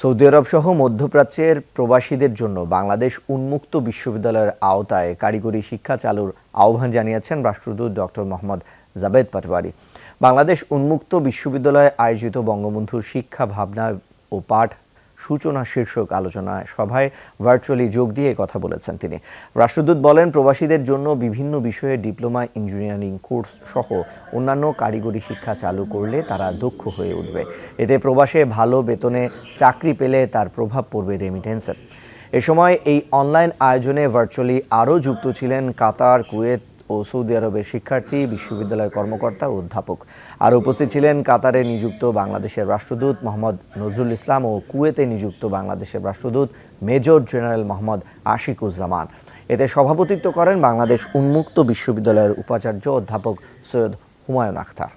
Saudi আরব সহ মধ্যপ্রাচ্যের প্রবাসীদের জন্য বাংলাদেশ উন্মুক্ত বিশ্ববিদ্যালয়ের আওতায় কারিগরি শিক্ষা চালুর আহ্বান জানিয়েছেন রাষ্ট্রদূত ডক্টর মোহাম্মদ জাবেদ পাটওয়ারি বাংলাদেশ উন্মুক্ত বিশ্ববিদ্যালয়ে আয়োজিত বঙ্গবন্ধুর শিক্ষা ভাবনা ও পাঠ সূচনা শীর্ষক আলোচনায় সভায় ভার্চুয়ালি যোগ দিয়ে কথা বলেছেন তিনি। রাষ্ট্রদূত বলেন, প্রবাসীদের জন্য বিভিন্ন বিষয়ে ডিপ্লোমা, ইঞ্জিনিয়ারিং কোর্স সহ অন্যান্য কারিগরি শিক্ষা চালু করলে তারা দক্ষ হয়ে উঠবে। এতে প্রবাসে ভালো বেতনে চাকরি পেলে তার প্রভাব পড়বে রেমিটেন্সের এ সময় এই অনলাইন আয়োজনে ভার্চুয়ালি আরও যুক্ত ছিলেন কাতার, কুয়েত ও সৌদি আরবের শিক্ষার্থী বিশ্ববিদ্যালয় কর্মকর্তা ও অধ্যাপক। আর উপস্থিত ছিলেন কাতারে নিযুক্ত বাংলাদেশের রাষ্ট্রদূত মোহাম্মদ নজরুল ইসলাম ও কুয়েতে নিযুক্ত বাংলাদেশের রাষ্ট্রদূত মেজর জেনারেল মোহাম্মদ আশিকুজ্জামান। এতে সভাপতিত্ব করেন বাংলাদেশ উন্মুক্ত বিশ্ববিদ্যালয়ের উপাচার্য অধ্যাপক সৈয়দ হুমায়ুন আখতার।